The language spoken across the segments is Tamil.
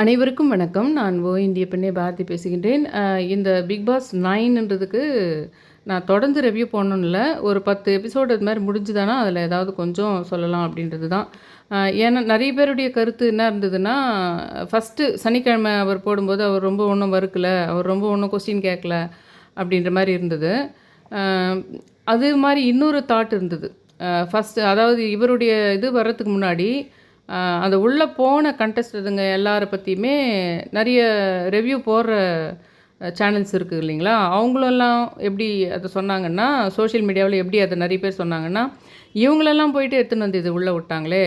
அனைவருக்கும் வணக்கம். நான் ஓ இந்திய பெண்ணே பாரதி பேசுகின்றேன். இந்த பிக் பாஸ் நைன்ன்றதுக்கு நான் தொடர்ந்து ரிவ்யூ போடணும்ல ஒரு பத்து எபிசோடு அது மாதிரி முடிஞ்சுதானா? அதில் ஏதாவது கொஞ்சம் சொல்லலாம் அப்படின்றது தான். ஏன்னா நிறைய பேருடைய கருத்து என்ன இருந்ததுன்னா ஃபஸ்ட்டு சனிக்கிழமை அவர் போடும்போது அவர் ரொம்ப ஒன்றும் வறுக்கல அவர் ரொம்ப ஒன்றும் கொஸ்டின் கேட்கல அப்படின்ற மாதிரி இருந்தது. அது மாதிரி இன்னொரு தாட் இருந்தது. ஃபஸ்ட்டு அதாவது இவருடைய இது வர்றதுக்கு முன்னாடி ஆஹ் அந்த உள்ளே போன கண்டஸ்டதுங்க எல்லாரை பற்றியுமே நிறைய ரிவ்யூ போடுற சேனல்ஸ் இருக்குது இல்லைங்களா? அவங்களெல்லாம் எப்படி அதை சொன்னாங்கன்னா சோஷியல் மீடியாவில் எப்படி அதை நிறைய பேர் சொன்னாங்கன்னா இவங்களெல்லாம் போயிட்டு எடுத்துன்னு வந்து இது உள்ளே விட்டாங்களே.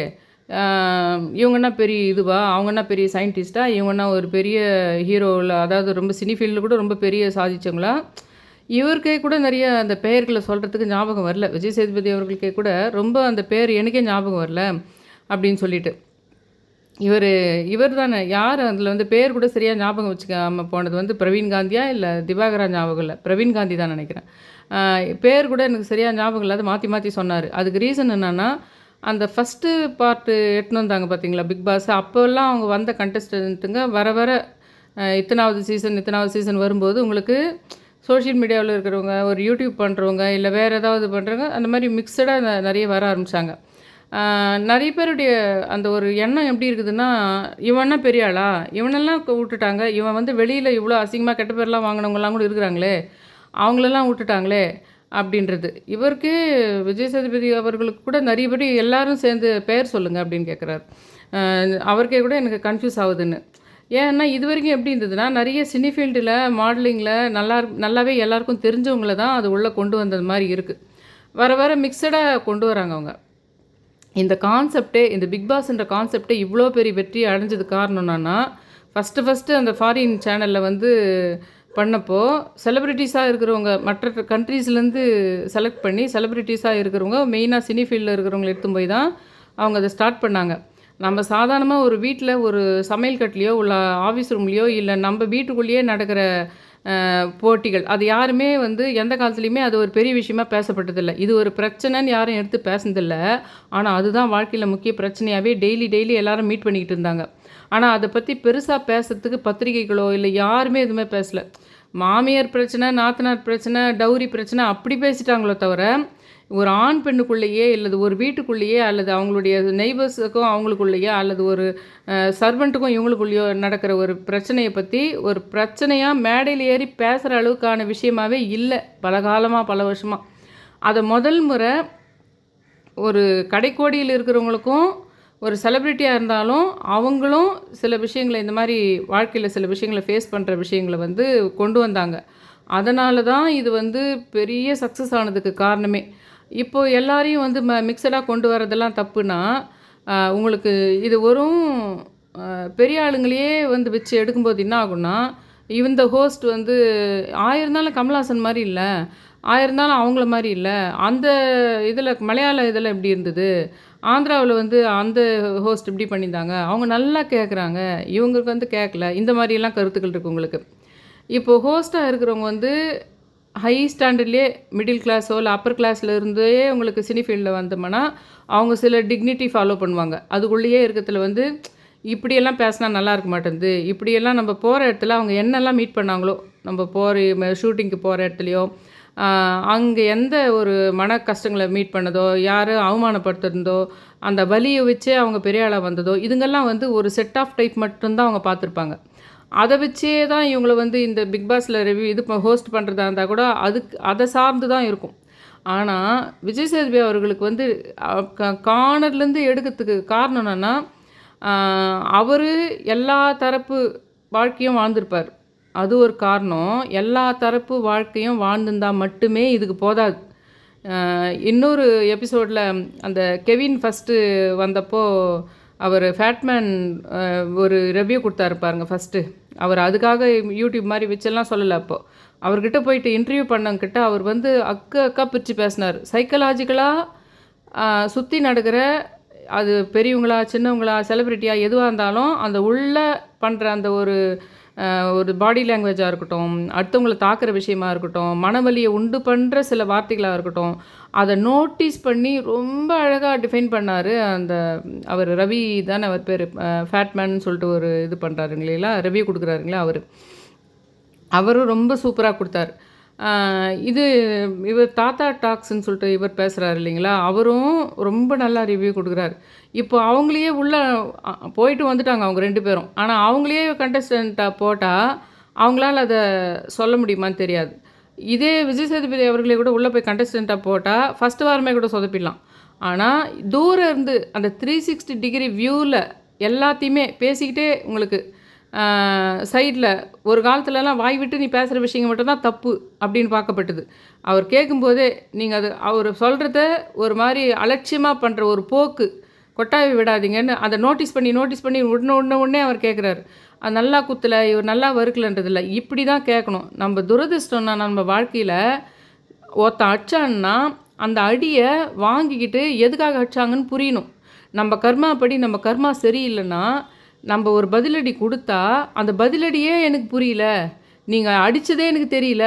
இவங்கன்னா பெரிய இதுவா? அவங்கன்னா பெரிய சயின்டிஸ்டா இவங்கன்னா ஒரு பெரிய ஹீரோவில் அதாவது ரொம்ப சினி ஃபீல்டில் கூட ரொம்ப பெரிய சாதிச்சவங்களா? இவருக்கே கூட நிறைய அந்த பெயர்களை சொல்கிறதுக்கு ஞாபகம் வரல. விஜய் சேதுபதி அவர்களுக்கே கூட ரொம்ப அந்த பேர் எனக்கே ஞாபகம் வரல. அப்படின்னு சொல்லிட்டு. இவர் இவர் தானே. யார்? அதில் வந்து பேர் கூட சரியாக ஞாபகம் வச்சுக்காமல் போனது வந்து பிரவீன் காந்தியா இல்லை திவாகரா ஞாபகம் இல்லை? பிரவீன் காந்தி தான் நினைக்கிறேன். பேர் கூட எனக்கு சரியாக ஞாபகம் இல்லாத மாற்றி மாற்றி சொன்னார். அதுக்கு ரீசன் என்னென்னா அந்த ஃபஸ்ட்டு பார்ட்டு எட்டுன்னு வந்தாங்க பார்த்தீங்களா பிக் பாஸ்? அப்போல்லாம் அவங்க வந்த கண்டஸ்டன்ட்டுங்க வர வர இத்தனாவது சீசன் இத்தனாவது சீசன் வரும்போது உங்களுக்கு சோஷியல் மீடியாவில் இருக்கிறவங்க ஒரு யூடியூப் பண்ணுறவங்க இல்லை வேறு ஏதாவது பண்ணுறவங்க அந்த மாதிரி மிக்சடாக நிறைய வர ஆரம்பித்தாங்க நிறைய பேருடைய அந்த ஒரு எண்ணம் எப்படி இருக்குதுன்னா இவன்னா பெரிய ஆளா? இவனெல்லாம் விட்டுட்டாங்க. இவன் வந்து வெளியில் இவ்வளோ அசிங்கமாக கெட்ட பேர்லாம் வாங்கினவங்கலாம் கூட இருக்கிறாங்களே. அவங்களெல்லாம் விட்டுட்டாங்களே அப்படின்றது. இவருக்கு விஜய் சேதுபதி அவர்களுக்கு கூட நிறைய பேர் எல்லாரும் சேர்ந்து பெயர் சொல்லுங்கள் அப்படின்னு கேட்குறாரு அவருக்கே கூட எனக்கு கன்ஃபியூஸ் ஆகுதுன்னு. ஏன்னா இது வரைக்கும் எப்படி இருந்ததுன்னா நிறைய சினி ஃபீல்டில் மாடலிங்கில் நல்லா நல்லாவே எல்லாருக்கும் தெரிஞ்சவங்கள தான் அது உள்ளே கொண்டு வந்தது மாதிரி இருக்குது வர வர மிக்சடாக கொண்டு வராங்க அவங்க. இந்த கான்செப்டே இந்த பிக் பாஸ்ன்ற கான்செப்டே இவ்வளோ பெரிய வெற்றி அடைஞ்சது காரணம் என்னன்னா ஃபஸ்ட்டு ஃபஸ்ட்டு அந்த ஃபாரின் சேனலில் வந்து பண்ணப்போ செலிப்ரிட்டிஸாக இருக்கிறவங்க மற்ற கண்ட்ரீஸ்லேருந்து செலக்ட் பண்ணி செலிப்ரிட்டிஸாக இருக்கிறவங்க மெயினாக சினி ஃபீல்டில் இருக்கிறவங்களை எடுத்து போய் தான் அவங்க அதை ஸ்டார்ட் பண்ணாங்க. நம்ம சாதாரணமாக ஒரு வீட்டில் ஒரு சமையல் கட்டுலையோ உள்ள ஆஃபீஸ் ரூம்லேயோ இல்லை நம்ம வீட்டுக்குள்ளேயே நடக்கிற போட்டிகள். அது யாருமே வந்து எந்த காலத்துலேயுமே அது ஒரு பெரிய விஷயமா பேசப்பட்டதில்லை. இது ஒரு பிரச்சனைன்னு யாரும் எடுத்து பேசுனதில்லை. ஆனால் அதுதான் வாழ்க்கையில் முக்கிய பிரச்சனையாகவே டெய்லி டெய்லி எல்லாரும் மீட் பண்ணிக்கிட்டு இருந்தாங்க. ஆனால் அதை பற்றி பெருசாக பேசுறதுக்கு பத்திரிகைகளோ இல்லை யாருமே எதுவுமே பேசல. மாமியார் பிரச்சனை நாத்தனார் பிரச்சனை டௌரி பிரச்சனை அப்படி பேசிட்டாங்களோ தவிர ஒரு ஆண் பெண்ணுக்குள்ளேயே அல்லது ஒரு வீட்டுக்குள்ளேயே அல்லது அவங்களுடைய நெய்பர்ஸுக்கும் அவங்களுக்குள்ளேயே அல்லது ஒரு சர்வெண்ட்டுக்கும் இவங்களுக்குள்ளேயோ நடக்கிற ஒரு பிரச்சனையை பற்றி ஒரு பிரச்சனையாக மேடையில் ஏறி பேசுகிற அளவுக்கான விஷயமாவே இல்லை. பல காலமாக பல வருஷமாக அதை முதல் முறை ஒரு கடைக்கோடியில் இருக்கிறவங்களுக்கும் ஒரு செலிப்ரிட்டியாக இருந்தாலும் அவங்களும் சில விஷயங்களை இந்த மாதிரி வாழ்க்கையில் சில விஷயங்களை ஃபேஸ் பண்ணுற விஷயங்களை வந்து கொண்டு வந்தாங்க. அதனால தான் இது வந்து பெரிய சக்ஸஸ் ஆனதுக்கு காரணமே. இப்போ எல்லாரையும் வந்து ம மிக்சடாக கொண்டு வரதெல்லாம் தப்புனா உங்களுக்கு இது வெறும் பெரிய ஆளுங்களையே வந்து வச்சு எடுக்கும்போது என்ன ஆகும்னா இந்த ஹோஸ்ட் வந்து ஆயிருந்தாலும் கமல்ஹாசன் மாதிரி இல்லை ஆயிருந்தாலும் அவங்கள மாதிரி இல்லை அந்த இதில் மலையாள இதில் எப்படி இருந்தது? ஆந்திராவில் வந்து அந்த ஹோஸ்ட் இப்படி பண்ணியிருந்தாங்க அவங்க நல்லா கேட்குறாங்க இவங்களுக்கு வந்து கேட்கல இந்த மாதிரியெல்லாம் கருத்துக்கள் இருக்குது உங்களுக்கு. இப்போது ஹோஸ்ட்டாக இருக்கிறவங்க வந்து ஹை ஸ்டாண்டர்ட்லேயே மிடில் கிளாஸோ இல்லை அப்பர் கிளாஸில் இருந்தே உங்களுக்கு சினி ஃபீல்டில் வந்தோம்னா அவங்க சில டிக்னிட்டி ஃபாலோ பண்ணுவாங்க. அதுக்குள்ளேயே இருக்கிறதுல வந்து இப்படியெல்லாம் பேசினா நல்லா இருக்க மாட்டேங்குது. இப்படியெல்லாம் நம்ம போகிற இடத்துல அவங்க என்னெல்லாம் மீட் பண்ணாங்களோ நம்ம போகிற ஷூட்டிங்க்கு போகிற இடத்துலையோ அங்கே எந்த ஒரு மன கஷ்டங்களை மீட் பண்ணதோ யார் அவமானப்படுத்திருந்தோ அந்த வலியை வச்சே அவங்க பெரிய ஆளாக வந்ததோ இதுங்கெல்லாம் வந்து ஒரு செட் ஆஃப் டைப் மட்டும்தான் அவங்க பார்த்துருப்பாங்க. அதை வச்சே தான் இவங்கள வந்து இந்த பிக் பாஸில் ரிவ்யூ இது ஹோஸ்ட் பண்ணுறதா இருந்தால் கூட அதுக்கு அதை சார்ந்து தான் இருக்கும். ஆனால் விஜய் சேதுபதி அவர்களுக்கு வந்து கார்னர்லேருந்து எடுக்கிறதுக்கு காரணம் என்னென்னா அவர் எல்லா தரப்பு வாழ்க்கையும் வாழ்ந்திருப்பார். அது ஒரு காரணம். எல்லா தரப்பு வாழ்க்கையும் வாழ்ந்திருந்தால் மட்டுமே இதுக்கு போதாது. இன்னொரு எபிசோடில் அந்த கெவின் ஃபஸ்ட்டு வந்தப்போ அவர் ஃபேட்மேன் ஒரு ரிவ்யூ கொடுத்தாரு பாருங்க ஃபஸ்ட்டு அவர் அதுக்காக யூடியூப் மாதிரி வச்செல்லாம் சொல்லலை அப்போது அவர்கிட்ட போயிட்டு இன்டர்வியூ பண்ணங்கிட்ட அவர் வந்து அக்க அக்கா பிரித்து பேசினார். சைக்கலாஜிக்கலாக சுற்றி நடக்கிற அது பெரியவங்களா சின்னவங்களா செலிப்ரிட்டியாக எதுவாக இருந்தாலும் அந்த உள்ளே பண்ணுற அந்த ஒரு ஒரு பாடி லாங்குவேஜாக இருக்கட்டும் அடுத்தவங்கள தாக்குற விஷயமா இருக்கட்டும் மனவலியை உண்டு பண்ணுற சில வார்த்தைகளாக இருக்கட்டும் அதை நோட்டீஸ் பண்ணி ரொம்ப அழகாக டிஃபைன் பண்ணார் அந்த அவர் ரவி தானே அவர் பேர் ஃபேட்மேன் சொல்லிட்டு ஒரு இது பண்ணுறாருங்களா ரிவ்யூ கொடுக்குறாருங்களா அவர். அவரும் ரொம்ப சூப்பராக கொடுத்தாரு. இது இவர் தாத்தா டாக்ஸ்ன்னு சொல்லிட்டு இவர் பேசுகிறாரு இல்லைங்களா? அவரும் ரொம்ப நல்லா ரிவ்யூ கொடுக்குறாரு. இப்போ அவங்களையே உள்ளே போயிட்டு வந்துட்டாங்க அவங்க ரெண்டு பேரும். ஆனால் அவங்களையே கண்டஸ்டண்ட்டாக போட்டால் அவங்களால அதை சொல்ல முடியுமான்னு தெரியாது. இதே விஜய் சேதுபதி அவர்களே கூட உள்ளே போய் கண்டஸ்டண்ட்டாக போட்டால் ஃபஸ்ட்டு வாரமே கூட சொதப்பிடலாம். ஆனால் தூரம் இருந்து அந்த த்ரீ சிக்ஸ்டி டிகிரி வியூவில் எல்லாத்தையுமே பேசிக்கிட்டே உங்களுக்கு சைடில் ஒரு காலத்துலலாம் வாய் விட்டு நீ பேசுகிற விஷயங்கள் மட்டும்தான் தப்பு அப்படின்னு பார்க்கப்பட்டது. அவர் கேட்கும்போதே நீங்கள் அது அவர் சொல்கிறத ஒரு மாதிரி அலட்சியமாக பண்ணுற ஒரு போக்கு கொட்டாவி விடாதீங்கன்னு அதை நோட்டீஸ் பண்ணி நோட்டீஸ் பண்ணி உடனே உடனே உடனே அவர் கேட்குறாரு அது நல்லா குத்தலை இவர் நல்லா வறுக்கலன்றதில்ல. இப்படி தான் கேட்கணும் நம்ம துரதிர்ஷ்டம்னா நம்ம வாழ்க்கையில் ஒருத்தன் அடிச்சான்னா அந்த அடியை வாங்கிக்கிட்டு எதுக்காக அடிச்சாங்கன்னு புரியணும். நம்ம கர்மா படி நம்ம கர்மா சரியில்லைன்னா நம்ம ஒரு பதிலடி கொடுத்தா அந்த பதிலடியே எனக்கு புரியல. நீங்கள் அடித்ததே எனக்கு தெரியல.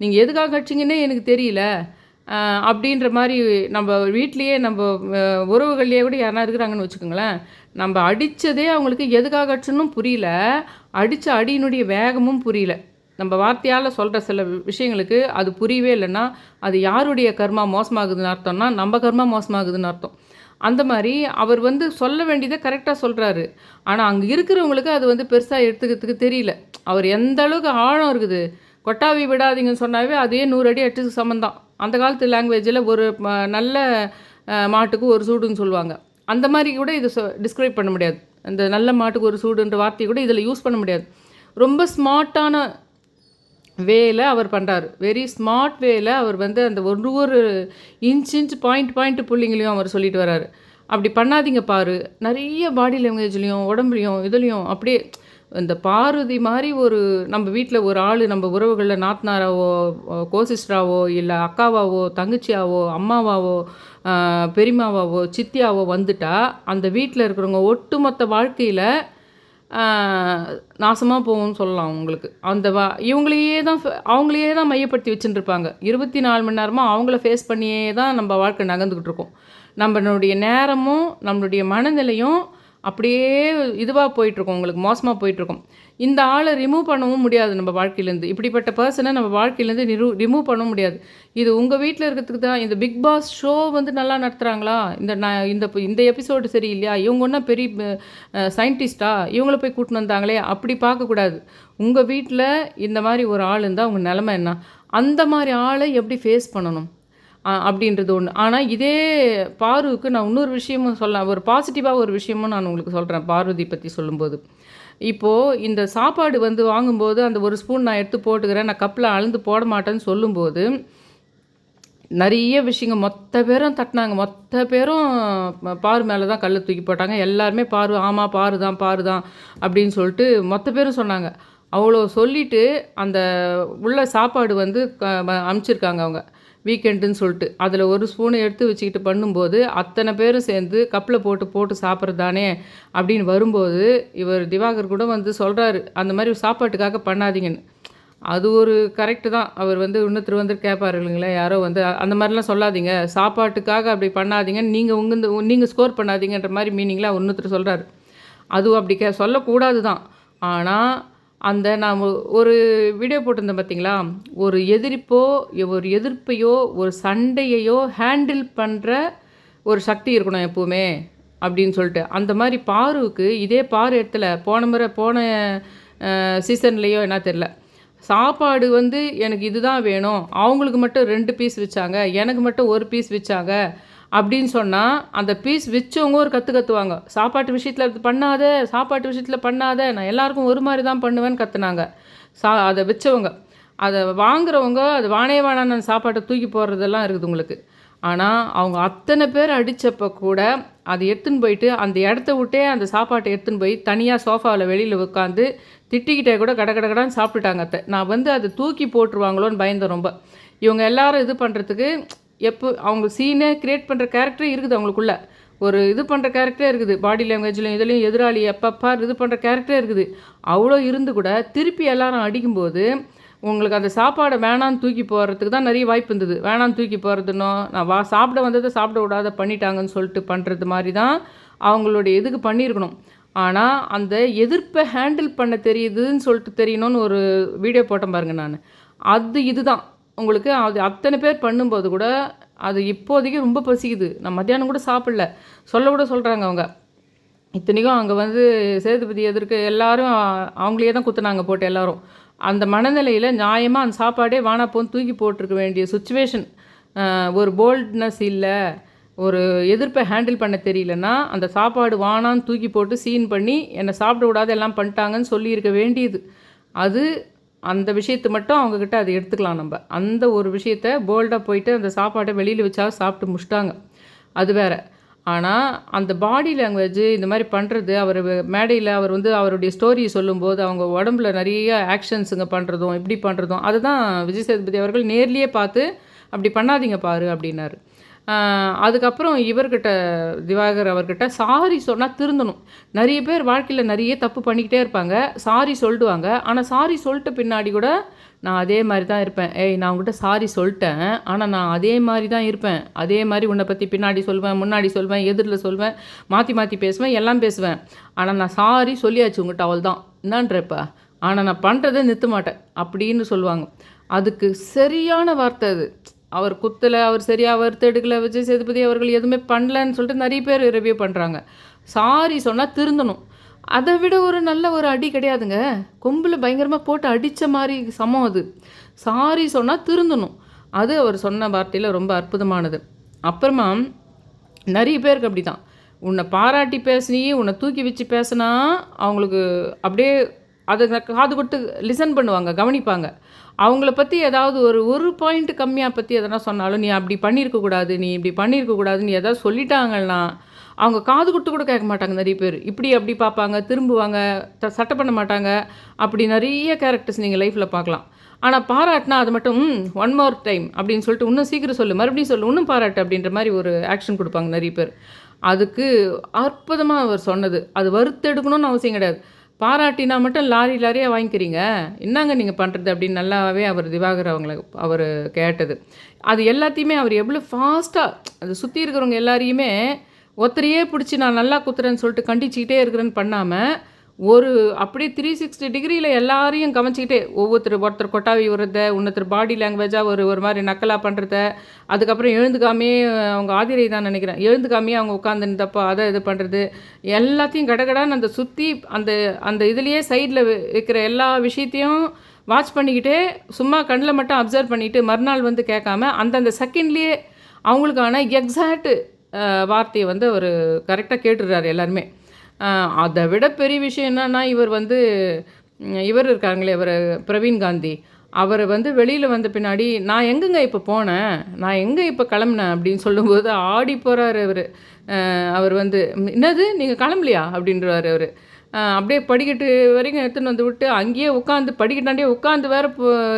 நீங்கள் எதுக்காக அடிச்சிங்கன்னே எனக்கு தெரியல. அப்படின்ற மாதிரி நம்ம வீட்லேயே நம்ம உறவுகள்லேயே கூட யாரா இருக்கிறாங்கன்னு வச்சுக்கோங்களேன். நம்ம அடித்ததே அவங்களுக்கு எதுக்காக அடிச்சனும் புரியல. அடித்த அடியினுடைய வேகமும் புரியல. நம்ம வார்த்தையால் சொல்கிற சில விஷயங்களுக்கு அது புரியவே இல்லைன்னா அது யாருடைய கர்மா மோசமாகுதுன்னு அர்த்தம்னா நம்ம கர்மா மோசமாகுதுன்னு அர்த்தம். அந்த மாதிரி அவர் வந்து சொல்ல வேண்டியதை கரெக்டாக சொல்கிறாரு ஆனால் அங்கே இருக்கிறவங்களுக்கு அது வந்து பெருசாக எடுத்துக்கிறதுக்கு தெரியல. அவர் எந்த அளவுக்கு ஆழம் இருக்குது. கொட்டாவி விடாதீங்கன்னு சொன்னாவே அதே நூறு அடி அட்டுக்கு சமந்தான் அந்த காலத்து லாங்குவேஜில் ஒரு நல்ல மாட்டுக்கு ஒரு சூடுன்னு சொல்லுவாங்க. அந்த மாதிரி கூட இது டிஸ்கிரைப் பண்ண முடியாது. அந்த நல்ல மாட்டுக்கு ஒரு சூடுன்ற வார்த்தையை கூட இதில் யூஸ் பண்ண முடியாது. ரொம்ப ஸ்மார்ட்டான வேல அவர் பண்ணுறாரு வெரி ஸ்மார்ட் வேல அவர் வந்து அந்த ஒரு ஒரு இன்ச் இன்ச் பாயிண்ட் பாயிண்ட் புள்ளிங்களையும் அவர் சொல்லிட்டு வராரு அப்படி பண்ணாதீங்க பாரு. நிறைய பாடி லாங்குவேஜ்லேயும் உடம்புலையும் இதுலேயும் அப்படியே இந்த பாரதி மாதிரி ஒரு நம்ம வீட்டில் ஒரு ஆள் நம்ம உறவுகளில் நாத்தனாராவோ கோசிஸ்டராவோ இல்லை அக்காவாவோ தங்கச்சியாவோ அம்மாவாவோ பெரியமாவாவோ சித்தியாவோ வந்துட்டா அந்த வீட்டில் இருக்கிறவங்க ஒட்டுமொத்த வாழ்க்கையில் நாசமாக போகும்னு சொல்லலாம் அவங்களுக்கு அந்த வா இவங்களையே தான் அவங்களையே தான் மையப்படுத்தி வச்சுட்டுருப்பாங்க இருபத்தி நாலு மணி நேரமாக அவங்கள ஃபேஸ் பண்ணியே தான் நம்ம வாழ்க்கை நகர்ந்துக்கிட்டு இருக்கோம். நம்மளுடைய நேரமும் நம்மளுடைய மனநிலையும் அப்படியே இதுவாக போயிட்டுருக்கோம் உங்களுக்கு மோசமாக போயிட்டுருக்கோம். இந்த ஆளை ரிமூவ் பண்ணவும் முடியாது நம்ம வாழ்க்கையிலேருந்து. இப்படிப்பட்ட பர்சனை நம்ம வாழ்க்கையிலேருந்து நிரு ரிமூவ் பண்ண முடியாது. இது உங்கள் வீட்டில் இருக்கிறதுக்கு தான் இந்த பிக் பாஸ் ஷோ வந்து நல்லா நடத்துகிறாங்களா இந்த நான் இந்த இந்த எபிசோடு சரி இல்லையா இவங்க ஒன்றா பெரிய சயின்டிஸ்டா இவங்கள போய் கூட்டின்னு வந்தாங்களே? அப்படி பார்க்கக்கூடாது. உங்கள் வீட்டில் இந்த மாதிரி ஒரு ஆள் இருந்தால் உங்கள் நிலமை என்ன? அந்த மாதிரி ஆளை எப்படி ஃபேஸ் பண்ணணும்? அப்படின்றது ஒன்று ஆனால் இதே பாருவுக்கு நான் இன்னொரு விஷயமும் சொல்ல ஒரு பாசிட்டிவாக ஒரு விஷயமும் நான் உங்களுக்கு சொல்கிறேன் பார்வதி பற்றி சொல்லும்போது. இப்போது இந்த சாப்பாடு வந்து வாங்கும்போது அந்த ஒரு ஸ்பூன் நான் எடுத்து போட்டுக்கிறேன் நான் கப்பில் அளந்து போட மாட்டேன்னு சொல்லும்போது நிறைய விஷயங்கள் மொத்த பேரும் தட்டினாங்க. மொத்த பேரும் பாரு மேலே தான் கல் தூக்கி போட்டாங்க. எல்லாருமே பாரு ஆமாம் பாரு தான் பாரு தான் அப்படின்னு சொல்லிட்டு மொத்த பேரும் சொன்னாங்க. அவ்வளோ சொல்லிவிட்டு அந்த உள்ள சாப்பாடு வந்து க- அவங்க. வீக்கெண்டுன்னு சொல்லிட்டு. அதில் ஒரு ஸ்பூனை எடுத்து வச்சுக்கிட்டு பண்ணும்போது அத்தனை பேரும் சேர்ந்து கப்பில் போட்டு போட்டு சாப்பிட்றது தானே அப்படின்னு வரும்போது இவர் திவாகர் கூட வந்து சொல்கிறாரு அந்த மாதிரி சாப்பாட்டுக்காக பண்ணாதீங்கன்னு. அது ஒரு கரெக்டு தான். அவர் வந்து இன்னொருத்தர் வந்து கேட்பாரு இல்லைங்களா யாரோ வந்து அந்த மாதிரிலாம் சொல்லாதீங்க. சாப்பாட்டுக்காக அப்படி பண்ணாதீங்கன்னு நீங்கள் உங்க நீங்கள் ஸ்கோர் பண்ணாதீங்கன்ற மாதிரி மீனிங்கில் இன்னொருத்தர் சொல்கிறாரு அது அப்படி கே சொல்லக்கூடாது தான் ஆனால் அந்த நான் ஒரு வீடியோ போட்டிருந்தேன் பார்த்தீங்களா ஒரு எதிர்ப்போ ஒரு எதிர்ப்பையோ ஒரு சண்டையையோ ஹேண்டில் பண்ணுற ஒரு சக்தி இருக்கணும் எப்போவுமே அப்படின்னு சொல்லிட்டு. அந்த மாதிரி பாருவுக்கு இதே பாரு இடத்துல போன முறை போன சீசன்லேயோ என்ன தெரில சாப்பாடு வந்து எனக்கு இதுதான் வேணும். அவங்களுக்கு மட்டும் ரெண்டு பீஸ் வச்சாங்க. எனக்கு மட்டும் ஒரு பீஸ் வச்சாங்க. அப்படின்னு சொன்னால் அந்த பீஸ் வச்சவங்க ஒரு கற்று கத்துவாங்க. சாப்பாட்டு விஷயத்தில் இது பண்ணாத சாப்பாட்டு விஷயத்தில் பண்ணாத நான் எல்லாருக்கும் ஒரு மாதிரி தான் பண்ணுவேன்னு கத்துனாங்க. சா அதை வச்சவங்க. அதை வாங்குறவங்க அது வானே வானான அந்த சாப்பாட்டை தூக்கி போடுறதெல்லாம் இருக்குது உங்களுக்கு. ஆனால் அவங்க அத்தனை பேர் அடித்தப்போ கூட அதை எடுத்துன்னு போயிட்டு அந்த இடத்த விட்டே அந்த சாப்பாட்டை எடுத்துன்னு போய் தனியாக சோஃபாவில் வெளியில் உட்காந்து திட்டிக்கிட்டே கூட கட கட கடன்னு சாப்பிட்டுட்டாங்க அத்தை. நான் வந்து அதை தூக்கி போட்டுருவாங்களோன்னு பயந்தேன் ரொம்ப. இவங்க எல்லாரும் இது பண்ணுறதுக்கு எப்போ அவங்க சீனே கிரியேட் பண்ணுற கேரக்டரே இருக்குது அவங்களுக்குள்ள. ஒரு இது பண்ணுற கேரக்டரே இருக்குது. பாடி லாங்குவேஜ்லையும் இதுலேயும் எதிராளி எப்பப்பா இது பண்ணுற கேரக்டரே இருக்குது. அவ்வளோ இருந்து கூட திருப்பி எல்லாரும் அடிக்கும்போது உங்களுக்கு அந்த சாப்பாடை வேணான்னு தூக்கி போகிறதுக்கு தான் நிறைய வாய்ப்பு இருந்தது. வேணான்னு தூக்கி போகிறதுனோ நான் வா சாப்பிட வந்ததை சாப்பிட விடாத பண்ணிட்டாங்கன்னு சொல்லிட்டு பண்ணுறது மாதிரி தான் அவங்களுடைய இதுக்கு பண்ணியிருக்கணும். ஆனால் அந்த எதிர்ப்பை ஹேண்டில் பண்ண தெரியுதுன்னு சொல்லிட்டு தெரியணும்னு ஒரு வீடியோ போட்டேன் பாருங்க நான். அது இதுதான். உங்களுக்கு அது அத்தனை பேர் பண்ணும்போது கூட அது இப்போதைக்கு ரொம்ப பசிக்குது. நான் மத்தியானம் கூட சாப்பிடல. சொல்ல கூட சொல்கிறாங்க அவங்க. இத்தனைக்கும் அங்கே வந்து சேதுபதி எதிர்க்க எல்லாரும் அவங்களே தான் குத்துனாங்க போட்டு எல்லாரும். அந்த மனநிலையில் நியாயமாக அந்த சாப்பாடே வானா போன்னு தூக்கி போட்டிருக்க வேண்டிய சுச்சுவேஷன் ஒரு போல்ட்னஸ் இல்லை ஒரு எதிர்ப்பை ஹேண்டில் பண்ண தெரியலன்னா அந்த சாப்பாடு வானான்னு தூக்கி போட்டு சீன் பண்ணி என்னை சாப்பிட விடாத எல்லாம் பண்ணிட்டாங்கன்னு சொல்லியிருக்க வேண்டியது. அது அந்த விஷயத்தை மட்டும் அவங்கக்கிட்ட அதை எடுத்துக்கலாம் நம்ம. அந்த ஒரு விஷயத்த போல்டாக போயிட்டு அந்த சாப்பாட்டை வெளியில் வச்சா சாப்பிட்டு முடிச்சிட்டாங்க. அது வேற. ஆனால் அந்த பாடி லாங்குவேஜ் இந்த மாதிரி பண்ணுறது அவர் மேடையில் அவர் வந்து அவருடைய ஸ்டோரியை சொல்லும்போது அவங்க உடம்புல நிறைய ஆக்ஷன்ஸுங்க பண்ணுறதும் இப்படி பண்ணுறதும் அதுதான் விஜய் சேதுபதி அவர்கள் நேர்லேயே பார்த்து அப்படி பண்ணாதீங்க பாரு அப்படின்னாரு. அதுக்கப்புறம் இவர்கிட்ட திவாகர் அவர்கிட்ட சாரி சொன்னால் திருந்தணும். நிறைய பேர் வாழ்க்கையில் நிறைய தப்பு பண்ணிக்கிட்டே இருப்பாங்க. சாரி சொல்லிடுவாங்க ஆனால் சாரி சொல்லிட்டு பின்னாடி கூட நான் அதே மாதிரி தான் இருப்பேன். ஏய் நான் உங்கள்கிட்ட சாரி சொல்லிட்டேன். ஆனால் நான் அதே மாதிரி தான் இருப்பேன். அதே மாதிரி உன்னை பற்றி பின்னாடி சொல்வேன் முன்னாடி சொல்வேன் எதிரில் சொல்வேன் மாற்றி மாற்றி பேசுவேன் எல்லாம் பேசுவேன். ஆனால் நான் சாரி சொல்லியாச்சு உங்கள்கிட்ட அவள் தான் என்னன்றப்பா ஆனால் நான் பண்ணுறதை நிறுத்த மாட்டேன். அப்படின்னு சொல்லுவாங்க. அதுக்கு சரியான வார்த்தை அது. அவர் குத்தலை அவர் சரியாக வறுத்தெடுக்கலை விஜய் சேதுபதி அவர்கள் எதுவுமே பண்ணலன்னு சொல்லிட்டு நிறைய பேர் ரிவ்யூ பண்ணுறாங்க சாரி சொன்னால் திருந்தணும். அதை விட ஒரு நல்ல ஒரு அடி கிடையாதுங்க. கொம்பில் பயங்கரமாக போட்டு அடித்த மாதிரி சமம் அது. சாரி சொன்னால் திருந்தணும். அது அவர் சொன்ன வார்த்தையில் ரொம்ப அற்புதமானது. அப்புறமா நிறைய பேருக்கு அப்படி தான் உன்னை பாராட்டி பேசினியே உன்னை தூக்கி வச்சு பேசினா அவங்களுக்கு அப்படியே அதை காது கொடுத்து லிசன் பண்ணுவாங்க கவனிப்பாங்க. அவங்கள பற்றி ஏதாவது ஒரு ஒரு பாயிண்ட் கம்மியாக பற்றி எதனா சொன்னாலும் நீ அப்படி பண்ணியிருக்கக்கூடாது நீ இப்படி பண்ணியிருக்கக்கூடாதுன்னு எதாவது சொல்லிட்டாங்கன்னா அவங்க காது கொடுத்து கூட கேட்க மாட்டாங்க நிறைய பேர். இப்படி அப்படி பார்ப்பாங்க திரும்புவாங்க த சட்டை பண்ண மாட்டாங்க அப்படி நிறைய கேரக்டர்ஸ் நீங்கள் லைஃப்பில் பார்க்கலாம். ஆனால் பாராட்டினா அது மட்டும் ஒன் மோர் டைம் அப்படின்னு சொல்லிட்டு இன்னும் சீக்கிரம் சொல்லு மறுபடியும் சொல்லு இன்னும் பாராட்டு அப்படின்ற மாதிரி ஒரு ஆக்ஷன் கொடுப்பாங்க நிறைய பேர். அதுக்கு அற்புதமாக அவர் சொன்னது. அது வறுத்தெடுக்கணும்னு அவசியம் கிடையாது. பாராட்டினா மட்டும் லாரி லாரியாக வாங்கிக்கிறீங்க. என்னங்க நீங்கள் பண்ணுறது அப்படின்னு நல்லாவே அவர் திவாகர் அவங்கள அவர் கேட்டது. அது எல்லாத்தையுமே அவர் எவ்வளோ ஃபாஸ்ட்டாக அது சுற்றி இருக்கிறவங்க எல்லாரையுமே ஒருத்தரையே பிடிச்சி நான் நல்லா குத்துறேன்னு சொல்லிட்டு கண்டிச்சிக்கிட்டே இருக்கிறேன்னு பண்ணாமல் ஒரு அப்படியே த்ரீ சிக்ஸ்டி டிகிரியில் எல்லாரையும் கவனிச்சிக்கிட்டே ஒவ்வொருத்தர் ஒருத்தர் கொட்டாவி விடுறத இன்னொருத்தர் பாடி லாங்குவேஜாக ஒரு ஒரு மாதிரி நக்கலாக பண்ணுறத அதுக்கப்புறம் எழுந்துக்காமே அவங்க ஆதிரை தான் நினைக்கிறேன். எழுந்துக்காமே அவங்க உட்காந்துருந்தப்போ அதை இது பண்ணுறது எல்லாத்தையும் கடகடான்னு அந்த சுற்றி அந்த அந்த இதுலேயே சைடில் இருக்கிற எல்லா விஷயத்தையும் வாட்ச் பண்ணிக்கிட்டே சும்மா கண்ணில் மட்டும் அப்சர்வ் பண்ணிவிட்டு மறுநாள் வந்து கேட்காம அந்தந்த செகண்ட்லேயே அவங்களுக்கான எக்ஸாக்ட் வார்த்தையை வந்து அவர் கரெக்டாக கேட்டுடுறாரு எல்லாருமே. அதை விட பெரிய விஷயம் என்னன்னா இவர் வந்து இவர் இருக்காங்களே இவர் பிரவீன் காந்தி. அவர் வந்து வெளியில் வந்த பின்னாடி நான் எங்கேங்க இப்போ போனேன்? நான் எங்கே இப்போ கிளம்புனேன்? அப்படின்னு சொல்லும்போது ஆடி போகிறார் அவர். அவர் வந்து என்னது? நீங்கள் கிளம்பலையா? அப்படின்றார் அவர். அப்படியே படிக்கட்டு வரைக்கும் எடுத்துன்னு வந்து விட்டு அங்கேயே உட்காந்து படிக்கட்டாண்டே உட்காந்து வேற